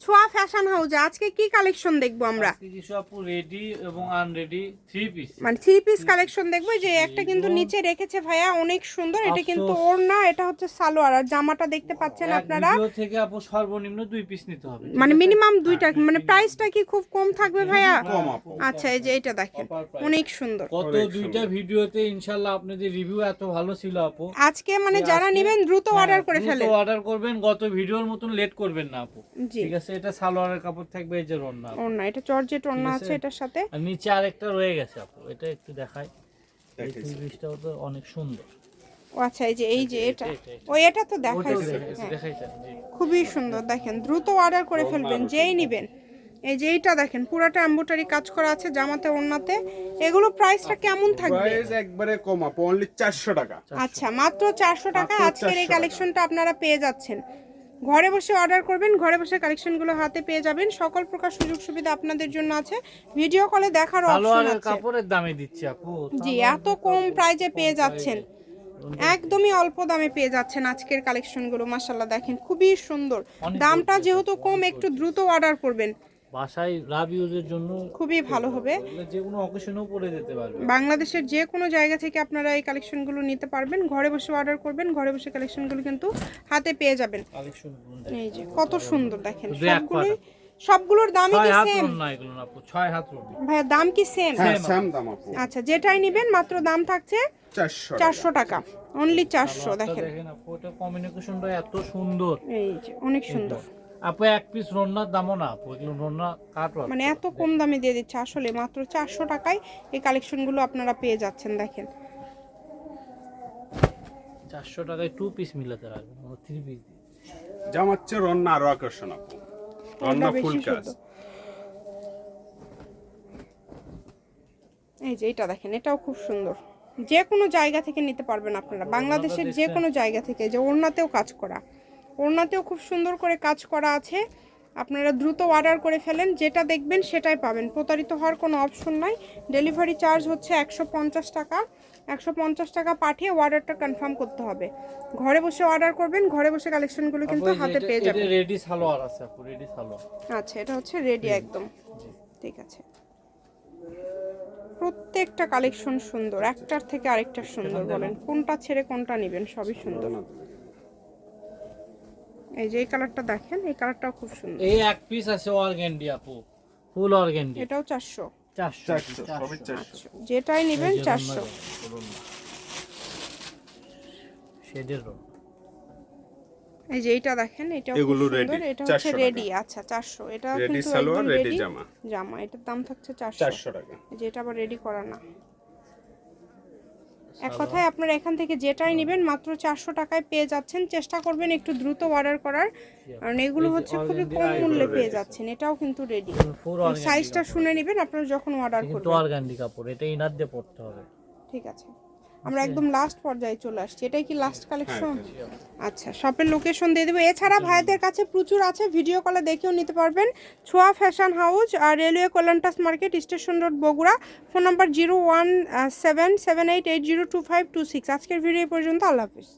ছোয়া ফ্যাশন হাউসে আজকে কি কালেকশন দেখব আমরা? কিছু আপু রেডি এবং আনরেডি থ্রি পিস মানে থ্রি পিস কালেকশন দেখব যে একটা কিন্তু নিচে রেখেছে ভাইয়া অনেক সুন্দর। এটা কিন্তু আফসোস। ওড়না এটা হচ্ছে সালোয়ার। আর জামাটা দেখতে পাচ্ছেন আপনারা। থেকে আপু সর্বনিম্ন দুই পিস নিতে হবে মানে মিনিমাম দুইটা মানে প্রাইসটা কি খুব কম থাকবে ভাইয়া? কম আচ্ছা এই যে এটা দেখেন। অনেক সুন্দর। গত দুইটা ভিডিওতে ইনশাল্লাহ আপনাদের রিভিউ এত ভালো ছিল আপু। আজকে মানে যারা নেবেন দ্রুত অর্ডার করে ফেলেন অর্ডার করবেন গত ভিডিওর মতন লেট করবেন না আপু। ঠিক আছে? এটা সালোয়ারের কাপড় থাকবে এই যে রন্না ওড়না এটা জর্জেট ওড়না আছে আছে। এটার সাথে? আর নিচে আরেকটা রয়ে গেছে আপু এটা একটু দেখাই। এই। পিসটাও তো অনেক সুন্দর। ও আচ্ছা এই যে এই যে এটা। ওই এটা তো ওটাও দেখাইছে। দেখাইছে হ্যাঁ। খুবই সুন্দর দেখেন দ্রুত অর্ডার করে ফেলবেন যেই নিবেন। এই যে এইটা দেখেন পুরাটা এম্বোটারি কাজ করা আছে জামাতে ওড়নাতে। এগুলো প্রাইসটা কেমন থাকবে? প্রাইস একবারে কম আপু অনলি চারশো টাকা। আচ্ছা। মাত্র চারশো টাকা আজকের এই কালেকশনটা আপনারা পেয়ে যাচ্ছেন। ঘরে বসে অর্ডার করবেন ঘরে বসে কালেকশনগুলো হাতে পেয়ে যাবেন। সকল প্রকার সুযোগ সুবিধা আপনাদের জন্য আছে। ভিডিও কলে দেখার অপশন আছে। কাপড়ের দামে দিচ্ছি আপু। জি এত কম প্রাইজে পেয়ে যাচ্ছেন। একদমই অল্প দামে পেয়ে যাচ্ছেন আজকের কালেকশনগুলো মাশাআল্লাহ দেখেন খুবই সুন্দর। দামটা যেহেতু কম একটু দ্রুত অর্ডার করবেন। বাসায় লাভ ইউজের জন্য খুবই ভালো হবে। যে কোনো অকেশনেও পরে যেতে পারবে। বাংলাদেশের যে কোনো জায়গা থেকে আপনারা এই কালেকশনগুলো নিতে পারবেন। ঘরে বসে অর্ডার করবেন ঘরে বসে কালেকশনগুলো কিন্তু হাতে পেয়ে যাবেন। এই যে কত সুন্দর দেখেন। সবগুলোই সবগুলোর দামই ছয় কি সেম ভাইয়া দাম কি সেম হ্যাঁ সেম দাম আচ্ছা যেটাই নেবেন মাত্র দাম থাকছে চারশো টাকা। অনলি চারশো দেখেন। কমিউনিকেশনটা এত সুন্দর। এই যে অনেক সুন্দর। আপু এক পিস রন্নার দামও না আপু এগুলো রন্না মানে এত কম দামে দিয়ে দিচ্ছে আসলে মাত্র চারশো টাকায় এই কালেকশনগুলো আপনারা পেয়ে যাচ্ছেন দেখেন। চারশো টাকায় টু পিস মিলাতে রাখবেন থ্রি পিস জামাচ্ছে রন্না আরও আকর্ষণ আপু। রন্না ফুল কাজ এই যে এটা দেখেন এটাও খুব সুন্দর। যে কোনো জায়গা থেকে নিতে পারবেন আপনারা বাংলাদেশের যে কোনো জায়গা থেকে যে ওড়নাতেও কাজ করা। ওড়নাতেও খুব সুন্দর করে কাজ করা আছে। আপনারা দ্রুত অর্ডার করে ফেলেন যেটা দেখবেন সেটাই পাবেন। প্রতারিত হওয়ার কোনো অপশন নাই। ডেলিভারি চার্জ হচ্ছে একশো পঞ্চাশ টাকা। একশো পঞ্চাশ টাকা পাঠিয়ে অর্ডারটা কনফার্ম করতে হবে। ঘরে বসে অর্ডার করবেন ঘরে বসে কালেকশনগুলো কিন্তু হাতে পেয়ে যাবেন। রেডি সালোয়ার আছে আপু রেডি সালোয়ার আচ্ছা এটা হচ্ছে রেডি একদম। ঠিক আছে। প্রত্যেকটা কালেকশন সুন্দর। একটার থেকে আরেকটা সুন্দর বলেন। কোনটা ছেড়ে কোনটা নেবেন সবই সুন্দর। এই যে এই কালারটা দেখেন এই কালারটাও খুব সুন্দর। এই এক পিস আছে অর্গ্যান্ডি আপু ফুল অর্গ্যান্ডি এটাও চারশো। চারশো চারশো সবই চারশো। যেটাই নেবেন চারশো। শেডের রং। এই যে এইটা দেখেন খুব এগুলো সুন্দর ready, এটা হচ্ছে রেডি আচ্ছা চারশো। এটা রেডি সালোয়ার রেডি রেডি জামা। জামা এটার দাম থাকছে চারশো। চারশো টাকা। যেটা আবার রেডি করা না। এক কথায় আপনারা এখান থেকে যেটাই নেবেন মাত্র চারশো টাকায় পেয়ে যাচ্ছেন। চেষ্টা করবেন একটু দ্রুত অর্ডার করার। কারণ এগুলো হচ্ছে খুবই কম মূল্যে পেয়ে যাচ্ছেন। এটাও কিন্তু রেডি সাইজটা শুনে নেবেন আপনারা যখন অর্ডার করবেন। অর্গ্যান্ডি কাপড় এটা ইনার দিয়ে পড়তে হবে। ঠিক আছে। আমরা একদম লাস্ট পর্যায়ে চলে আসছি। এটাই কি লাস্ট কালেকশন আচ্ছা শপের লোকেশন দিয়ে দেবো। এছাড়া ভাইদের কাছে প্রচুর আছে ভিডিও কলে দেখেও নিতে পারবেন। ছোয়া ফ্যাশন হাউস আর railway কল্যাণটাস market station road Bogura. Phone number zero one seven seven eight eight zero two five two six আজকের ভিডিও পর্যন্ত আল্লাহ হাফিজ।